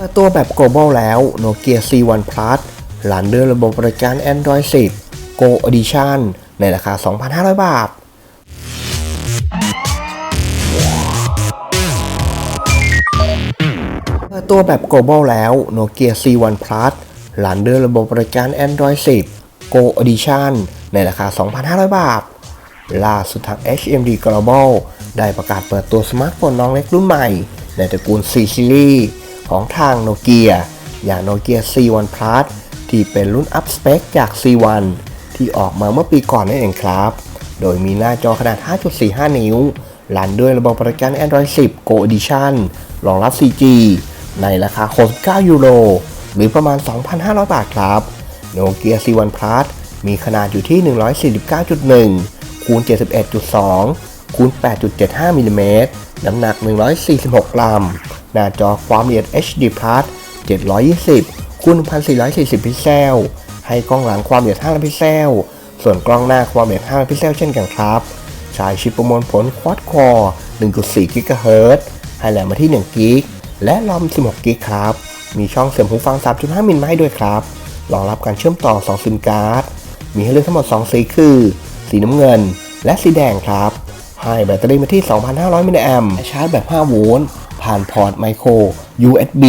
เปิดตัวแบบ global แล้ว Nokia C1 Plus หลานเด้วยระบบบริการ Android 10 Go Edition ในราคา 2,500 บาท เปิดตัวแบบ global แล้ว Nokia C1 Plus หลานเด้วยระบบบริการ Android 10 Go Edition ในราคา 2,500 บาท ล่าสุดทาง HMD Global ได้ประกาศเปิดตัวสมาร์ทโฟนน้องเล็กรุ่นใหม่ ในตระกูล C Series ของทางโนเกียอย่าง Nokia C1 Plus ที่เป็นรุ่นอัพสเปคจาก C1 ที่ออกมาเมื่อปีก่อนนั่นเองครับ โดยมีหน้าจอขนาด 5.45 นิ้วรันด้วยระบบบริการ Android 10 Go Edition รองรับ 4G ในราคา 69 ยูโร หรือประมาณ 2,500 บาทครับ Nokia C1 Plus มีขนาดอยู่ที่ 149.1 คูณ 71.2 คูณ 8.75 มิลลิเมตร น้ำหนัก 146 กรัม หน้าจอความละเอียด HD Plus 720คูณ1440 พิกเซล ให้กล้องหลังความละเอียด5ล้านพิกเซล ส่วนกล้องหน้าความละเอียด5ล้านพิกเซลเช่นกันครับใช้ชิปประมวลผล Quad Core 1.4 GHz ให้แหลมมาที่1กิกและลอม 16กิกครับ มีช่องเสียบหูฟัง 3.5 มิลมาให้ด้วยครับรองรับการเชื่อมต่อ 2 ซิมการ์ด มีให้เลือกทั้งหมด 2 สีคือ สีน้ำเงิน และสีแดงครับ ให้แบตเตอรี่มาที่ 2,500 มิลลิแอมป์ชาร์จแบบ 5 โวลต์ ผ่านพอร์ตไมโคร USB